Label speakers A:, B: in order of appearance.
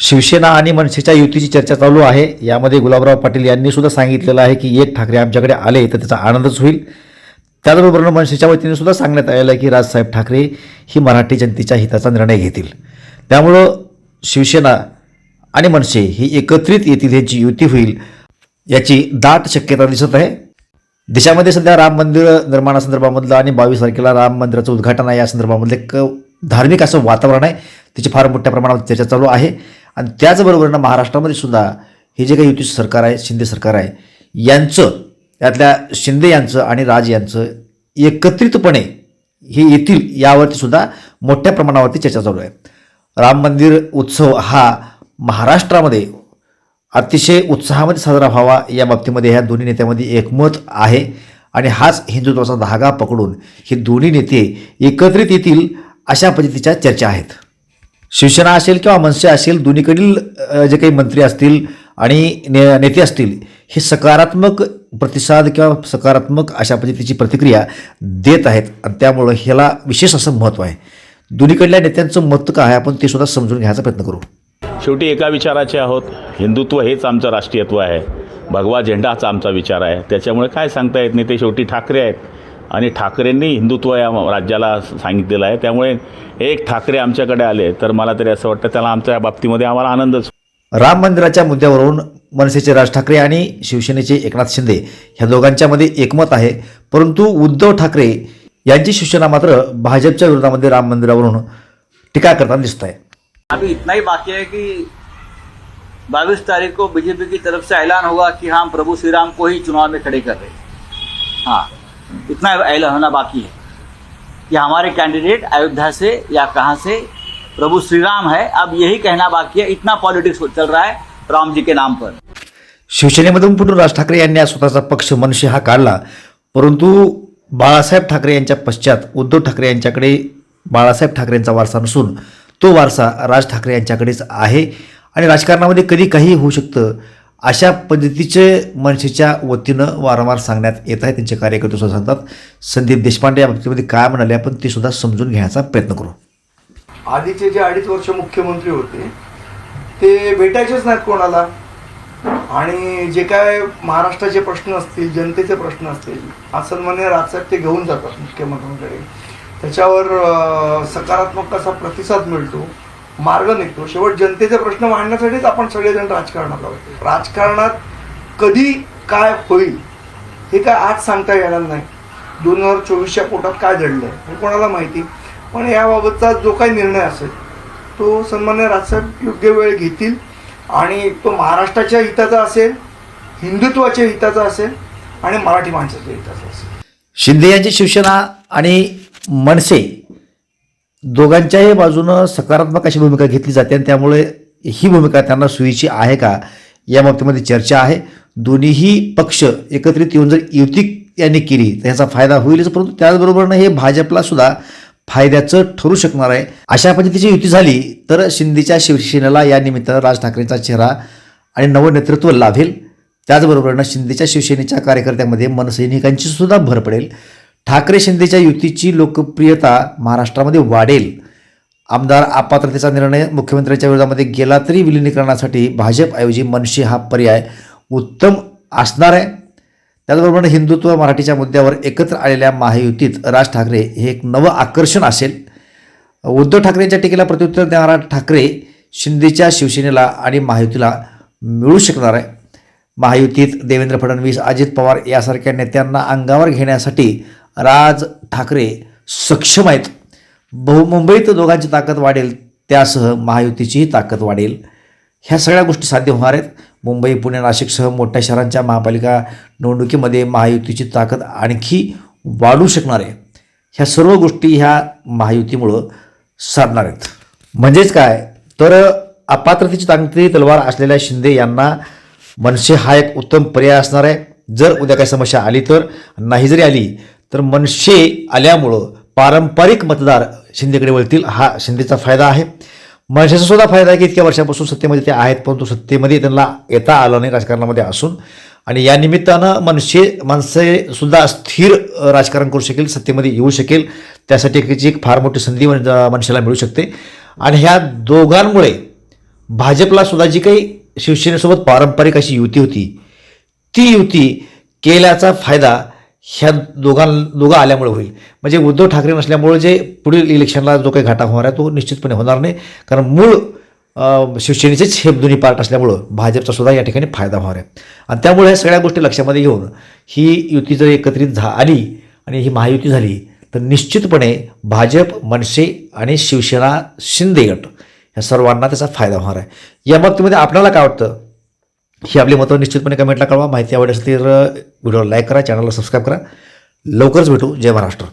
A: शिवसेना आणि मनसेच्या युतीची चर्चा चालू आहे. यामध्ये गुलाबराव पाटील यांनी सुद्धा सांगितलेलं आहे की एक ठाकरे आमच्याकडे आले तर त्याचा आनंदच होईल. त्याचबरोबर मनसेच्या वतीने सुद्धा सांगण्यात आलेलं आहे की राजसाहेब ठाकरे ही मराठी जनतेच्या हिताचा निर्णय घेतील. त्यामुळं शिवसेना आणि मनसे ही एकत्रित येतील ह्याची युती होईल याची दाट शक्यता दिसत आहे. देशामध्ये सध्या राम मंदिर निर्माणासंदर्भामधलं आणि बावीस तारखेला राम मंदिराचं उद्घाटन आहे. या संदर्भामधलं एक धार्मिक असं वातावरण आहे. त्याची फार मोठ्या प्रमाणावर चर्चा चालू आहे. आणि त्याचबरोबर ना महाराष्ट्रामध्ये सुद्धा हे जे काही युतीचं सरकार आहे शिंदे सरकार आहे यांचं यातल्या शिंदे यांचं आणि राज यांचं एकत्रितपणे हे येतील यावरती सुद्धा मोठ्या प्रमाणावरती चर्चा चालू आहे. राम मंदिर उत्सव हा महाराष्ट्रामध्ये अतिशय उत्साहामध्ये साजरा व्हावा या बाबतीमध्ये ह्या दोन्ही नेत्यामध्ये एकमत आहे आणि हाच हिंदुत्वाचा धागा पकडून हे दोन्ही नेते एकत्रित येतील अशा पद्धतीच्या चर्चा आहेत. शिवसेना असेल किंवा मनसे असेल दोन्हीकडील जे काही मंत्री असतील आणि ने नेते असतील हे सकारात्मक प्रतिसाद किंवा सकारात्मक अशा पद्धतीची प्रतिक्रिया देत आहेत आणि त्यामुळं ह्याला विशेष असं महत्त्व आहे. दोन्हीकडल्या नेत्यांचं मत काय आहे? आपण ते सुद्धा समजून घ्यायचा प्रयत्न करू.
B: शेवटी एका विचाराचे आहोत. हिंदुत्व हेच आमचं राष्ट्रीयत्व आहे. भगवा झेंडा हाच आमचा विचार आहे. त्याच्यामुळे काय सांगता येत नाही ते शेवटी ठाकरे आहेत. आणि ठाकरेंनी हिंदुत्व या राज्याला सांगितलेलं आहे. त्यामुळे एक ठाकरे आमच्याकडे आले तर मला तरी असं वाटतं त्याला आमच्या बाबतीमध्ये आम्हाला आनंदच
A: राम मंदिराच्या मुद्द्यावरून मनसेचे राज ठाकरे आणि शिवसेनेचे एकनाथ शिंदे ह्या दोघांच्यामध्ये एकमत आहे. परंतु उद्धव ठाकरे यांची शिवसेना मात्र भाजपच्या विरोधामध्ये राम मंदिरावरून टीका करताना दिसत आहे
C: अभी इतना ही बाकी है कि 22 तारीख को बीजेपी की तरफ से ऐलान होगा कि हम प्रभु श्री राम को ही चुनाव में खड़े कर रहे हैं। हाँ। इतना ऐलान होना बाकी है। कि हमारे कैंडिडेट अयोध्या से या कहाँ से? प्रभु श्री राम है। अब यही कहना बाकी है। इतना पॉलिटिक्स चल रहा है राम जी के नाम पर।
A: शिवसेनेमधून पुढून राज ठाकरे यांनी स्वतःचा पक्ष मनसे हा काढला परंतु बाळासाहेब ठाकरे यांच्या पश्चात उद्धव ठाकरे यांच्याकडे बाळासाहेब ठाकरेंचा वारसा नसून तो वारसा राज ठाकरे यांच्याकडेच आहे. आणि राजकारणामध्ये कधी काही होऊ शकतं अशा पद्धतीचे मनसेच्या वतीनं वारंवार सांगण्यात येत आहे. त्यांचे कार्यकर्ते सुद्धा सांगतात संदीप देशपांडे या बाबतीमध्ये काय म्हणाले आपण ते सुद्धा समजून घेण्याचा प्रयत्न करू.
D: आधीचे जे अडीच वर्ष मुख्यमंत्री होते ते भेटायचेच नाहीत कोणाला. आणि जे काय महाराष्ट्राचे प्रश्न असतील जनतेचे प्रश्न असतील आज सन्मान्य राजसाहेब ते घेऊन जातात मुख्यमंत्र्यांकडे. त्याच्यावर सकारात्मक असा प्रतिसाद मिळतो. मार्ग निघतो. शेवट जनतेचे प्रश्न मांडण्यासाठीच आपण सगळेजण राजकारणात आहोत राजकारणात कधी काय होईल हे काय आज सांगता येणार नाही. दोन हजार चोवीसच्या पोटात काय घडलं हे कोणाला माहिती? पण याबाबतचा जो काही निर्णय असेल तो सन्मान्य राजसाहेब योग्य वेळ घेतील. आणि तो महाराष्ट्राच्या हिताचा असेल हिंदुत्वाच्या हिताचा असेल आणि मराठी माणसाच्या हिताचा असेल.
A: शिंदे यांची शिवसेना आणि मनसे दोघांच्याही बाजूनं सकारात्मक अशी भूमिका घेतली जाते आणि त्यामुळे ही भूमिका त्यांना सोयीची आहे का या बाबतीमध्ये चर्चा आहे. दोन्हीही पक्ष एकत्रित येऊन जर युती यांनी केली तर ह्याचा फायदा होईलच परंतु त्याचबरोबरनं हे भाजपला सुद्धा फायद्याचं ठरू शकणार आहे. अशा पद्धतीची युती झाली तर शिंदेच्या शिवसेनेला या निमित्तानं राज ठाकरेंचा चेहरा आणि नवं नेतृत्व लाभेल. त्याचबरोबरनं शिंदेच्या शिवसेनेच्या कार्यकर्त्यांमध्ये मनसैनिकांची सुद्धा भर पडेल. ठाकरे शिंदेच्या युतीची लोकप्रियता महाराष्ट्रामध्ये वाढेल. आमदार अपात्रतेचा निर्णय मुख्यमंत्र्यांच्या विरोधामध्ये गेला तरी विलिनीकरणासाठी भाजपऐवजी मनशी हा पर्याय उत्तम असणार आहे. त्याचबरोबर हिंदुत्व मराठीच्या मुद्द्यावर एकत्र आलेल्या महायुतीत राज ठाकरे हे एक नवं आकर्षण असेल. उद्धव ठाकरेंच्या टीकेला प्रत्युत्तर देणारा ठाकरे शिंदेच्या शिवसेनेला आणि महायुतीला मिळू शकणार आहे. महायुतीत देवेंद्र फडणवीस अजित पवार यासारख्या नेत्यांना अंगावर घेण्यासाठी राज ठाकरे सक्षम आहेत. बहु मुंबईत दोघांची ताकद वाढेल त्यासह महायुतीचीही ताकद वाढेल. ह्या सगळ्या गोष्टी साध्य होणार आहेत. मुंबई पुणे नाशिकसह मोठ्या शहरांच्या महापालिका निवडणुकीमध्ये महायुतीची ताकद आणखी वाढू शकणार आहे. ह्या सर्व गोष्टी ह्या महायुतीमुळं साधणार आहेत. म्हणजेच काय? तर अपात्रतेची तांत्रिक तलवार असलेल्या शिंदे यांना मनसे हा एक उत्तम पर्याय असणार आहे. जर उद्या काही समस्या आली तर नाही जरी आली तर मनसे आल्यामुळं पारंपरिक मतदार शिंदेकडे वळतील हा शिंदेचा फायदा आहे. मनसेचा सुद्धा फायदा आहे की इतक्या वर्षापासून सत्तेमध्ये ते आहेत परंतु सत्तेमध्ये त्यांना येता आलं नाही राजकारणामध्ये असून. आणि या निमित्तानं मनसे माणसेसुद्धा स्थिर राजकारण करू शकेल सत्तेमध्ये येऊ शकेल. त्यासाठी एक एक फार मोठी संधी मन- मनसेला मिळू शकते. आणि ह्या दोघांमुळे भाजपला सुद्धा जी काही शिवसेनेसोबत पारंपरिक अशी युती होती ती युती केल्याचा फायदा ह्या दोघां दोघं आल्यामुळे होईल. म्हणजे उद्धव ठाकरे नसल्यामुळे जे पुढील इलेक्शनला जो काही घाटा होणार आहे तो निश्चितपणे होणार नाही. कारण मूळ शिवसेनेचेच हे दोन्ही पार्ट असल्यामुळं भाजपचा सुद्धा या ठिकाणी फायदा होणार आहे. आणि त्यामुळे ह्या सगळ्या गोष्टी लक्षामध्ये घेऊन ही युती जर एकत्रित झा आली आणि ही महायुती झाली तर निश्चितपणे भाजप मनसे आणि शिवसेना शिंदे गट ह्या सर्वांना त्याचा फायदा होणार आहे. या बाबतीमध्ये आपल्याला काय वाटतं? ही आपली मतं निश्चितपणे कमेंटला कळवा. माहिती आवडली असेल तर व्हिडिओला लाईक करा चॅनलला सबस्क्राईब करा. लवकरच भेटू. जय महाराष्ट्र.